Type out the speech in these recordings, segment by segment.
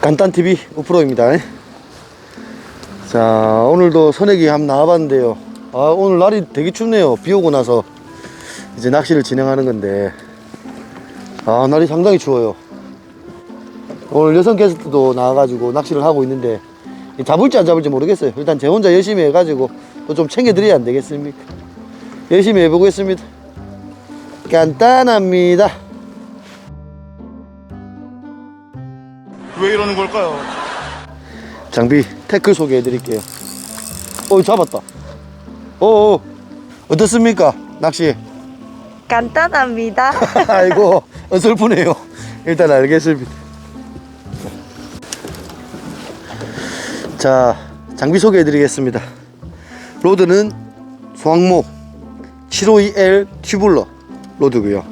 간단TV 우프로입니다. 자, 오늘도 선액이 한번 나와봤는데요. 아, 오늘 날이 되게 춥네요. 비 오고 나서 이제 낚시를 진행하는 건데, 아, 날이 상당히 추워요. 오늘 여성 게스트도 나와가지고 낚시를 하고 있는데, 잡을지 안 잡을지 모르겠어요. 일단 제 혼자 열심히 해가지고 또 좀 챙겨드려야 안 되겠습니까? 열심히 해보겠습니다. 간단합니다. 왜 이러는 걸까요? 장비 태클 소개해 드릴게요. 어, 잡았다. 어, 어, 어떻습니까? 낚시. 간단합니다. 아이고, 어설프네요. 일단 알겠습니다. 자, 장비 소개해 드리겠습니다. 로드는 소항모 752L 튜블러 로드고요.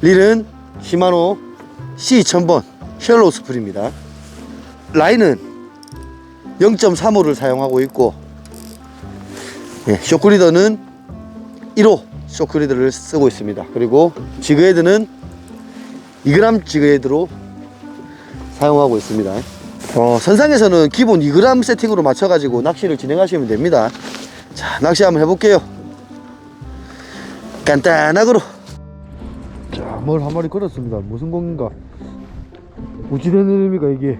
릴은 시마노 C2000번 셜로 스프입니다. 라인은 0.35를 사용하고 있고 예, 쇼크리더는 1호 쇼크리더를 쓰고 있습니다. 그리고 지그헤드는 2g 지그헤드로 사용하고 있습니다. 어, 선상에서는 기본 2g 세팅으로 맞춰 가지고 낚시를 진행하시면 됩니다. 자, 낚시 한번 해볼게요. 간단하고로. 자, 뭘 한 마리 걸었습니다. 무슨 공인가? 우찌된 이름입니까 이게?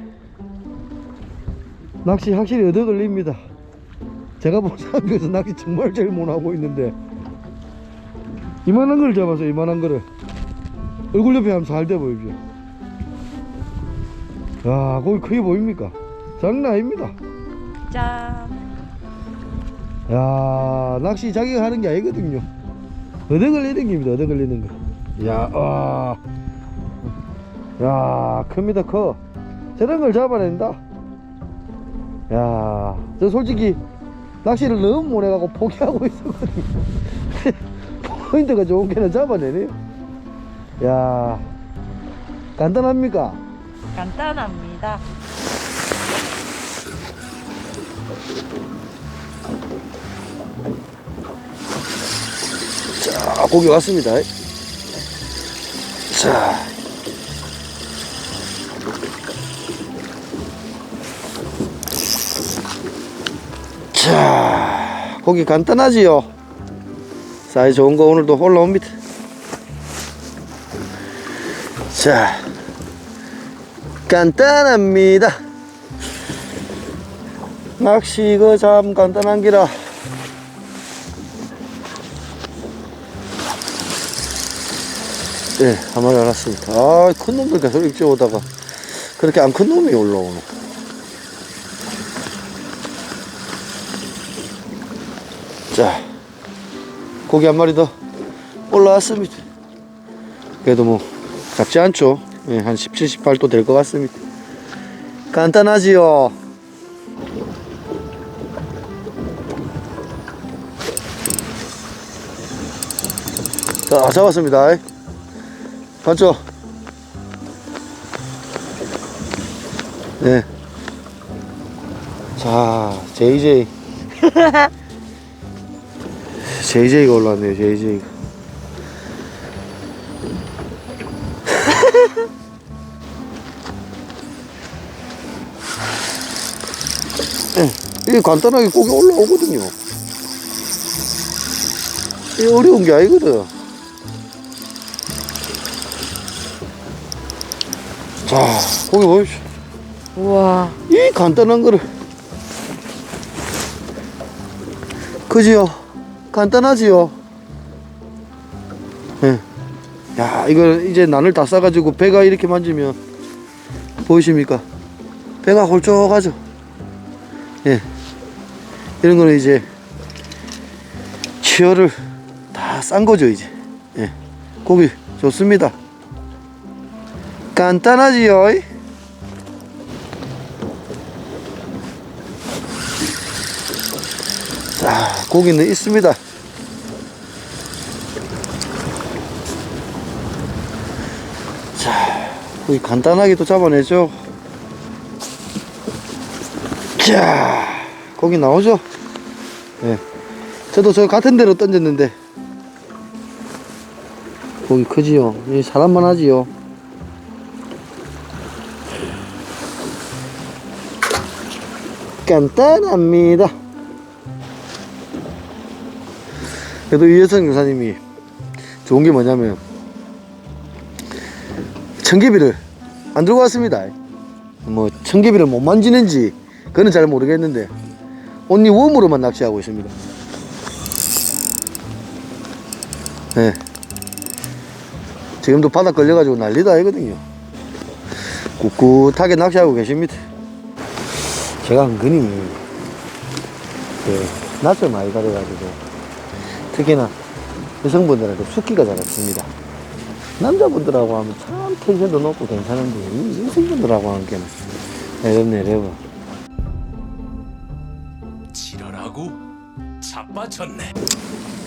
낚시 확실히 얻어 걸립니다. 제가 본 사람에서 낚시 정말 제일 못하고 있는데 이만한 걸 잡아서 이만한 거를 얼굴 옆에 한번 잘대 보십시오. 야, 거기 크게 보입니까? 장난 아닙니다. 짠. 야, 낚시 자기가 하는 게 아니거든요. 얻어 걸리는 겁니다. 얻어 걸리는 거. 야, 와. 야, 큽니다. 커. 저런 걸 잡아낸다. 야, 저 솔직히 낚시를 너무 못해가고 포기하고 있었거든요. 포인트가 좋은 게는 잡아내네요. 야, 간단합니까? 간단합니다. 자, 고기 왔습니다. 자. 자, 고기 간단하지요? 사이즈 좋은 거 오늘도 올라옵니다. 자, 간단합니다. 낚시 이거 참 간단한 기라. 네, 한 마리 알았습니다. 아, 큰 놈들 계속 입질 오다가 그렇게 안 큰 놈이 올라오노. 자, 고기 한 마리 더 올라왔습니다. 그래도 뭐 작지 않죠. 예, 한 17, 18도 될 것 같습니다. 간단하지요. 자, 잡았습니다. 봤죠? 네. 자, JJ. JJ가 올라왔네요, JJ가. 네, 이게 간단하게 고기 올라오거든요. 이게 어려운 게 아니거든. 자, 고기 보십시오. 우와. 이 간단한 거를 그지요 간단하지요. 예. 야 이거 이제 난을 다 싸가지고 배가 이렇게 만지면 보이십니까? 배가 홀쭉하죠. 예. 이런 거는 이제 치어를 다 싼 거죠 이제. 예. 고기 좋습니다. 간단하지요 고기는 있습니다. 자, 고기 간단하게 또 잡아내죠. 자, 고기 나오죠? 예. 저도 저 같은 데로 던졌는데, 고기 크지요? 이 사람만 하지요? 간단합니다. 그래도 이혜성 교사님이 좋은 게 뭐냐면 청개비를 안 들고 왔습니다. 뭐 청개비를 못 만지는지 그는 잘 모르겠는데 온리 웜으로만 낚시하고 있습니다. 네. 지금도 바닥 걸려가지고 난리도 아니거든요. 꿋꿋하게 낚시하고 계십니다. 제가 은근히 그 낯을 많이 가려가지고 특히나 여성분들한테 숙기가 잘 없습니다. 남자분들하고 하면 참 텐션도 높고 괜찮은데 이 여성분들하고 하는 게는 내렵네 내려. 지랄하고 자빠졌네.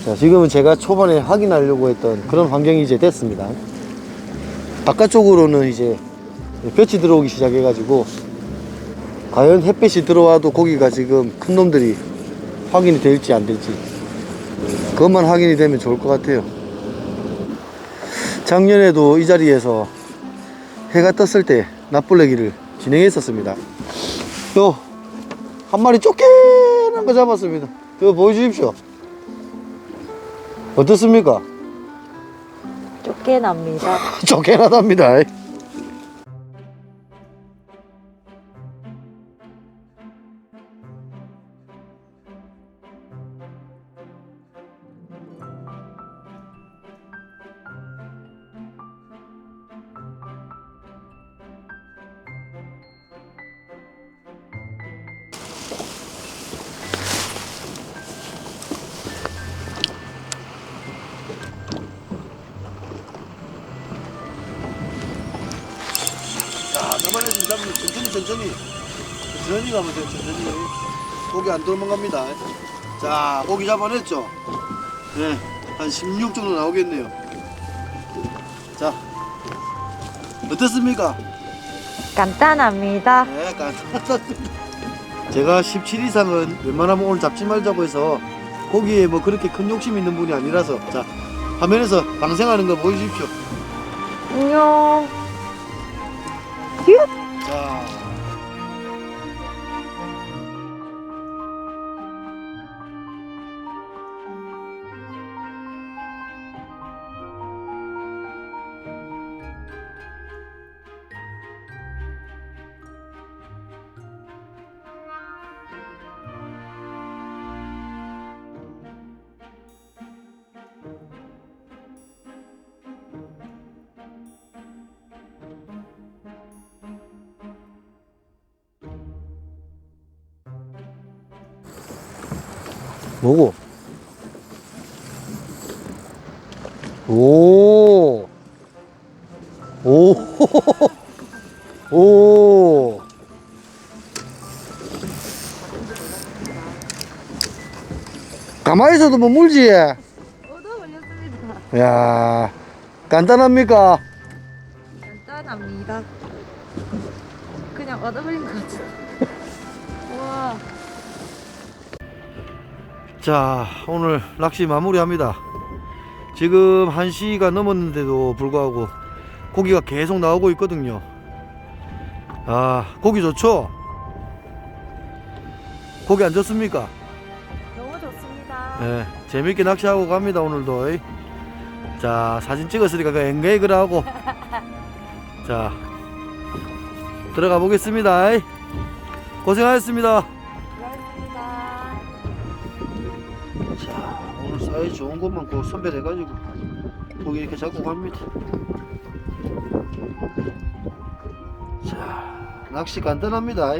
자 지금은 제가 초반에 확인하려고 했던 그런 환경이 이제 됐습니다. 바깥쪽으로는 이제 볕이 들어오기 시작해가지고 과연 햇빛이 들어와도 고기가 지금 큰 놈들이 확인이 될지 안 될지 그것만 확인이 되면 좋을 것 같아요. 작년에도 이 자리에서 해가 떴을 때 납불내기를 진행했었습니다. 요, 한 마리 쫓겨난 거 잡았습니다. 이거 보여주십시오. 어떻습니까? 쫓겨납니다. 쫓겨나답니다. 천천히. 천천히 가면 돼요 천천히. 고기 안 도망갑니다. 자 고기 잡아냈죠? 네 한 16 정도 나오겠네요. 자 어떻습니까? 간단합니다. 네 간단하습니다. 제가 17 이상은 웬만하면 오늘 잡지 말자고 해서 고기에 뭐 그렇게 큰 욕심 있는 분이 아니라서 자 화면에서 방생하는 거 보여주십시오. 안녕. 자 뭐고? 오. 오. 오. 가만히 있어도 뭐 물지? 얻어 걸렸습니다. 야 간단합니까? 간단합니다. 그냥 얻어버린 것 같아. 우 자 오늘 낚시 마무리합니다 지금 1시가 넘었는데도 불구하고 고기가 계속 나오고 있거든요 아 고기 좋죠? 고기 안 좋습니까? 너무 좋습니다. 네, 재밌게 낚시하고 갑니다 오늘도 자 사진 찍었으니까 그 엔게이글 하고 자 들어가 보겠습니다 고생하셨습니다 사이즈 좋은 것만 꼭 선별해가지고 고기 이렇게 잡고 갑니다. 자 낚시 간단합니다.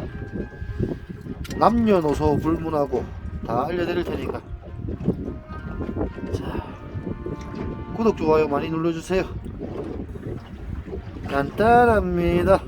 남녀노소 불문하고 다 알려드릴 테니까. 자 구독 좋아요 많이 눌러주세요. 간단합니다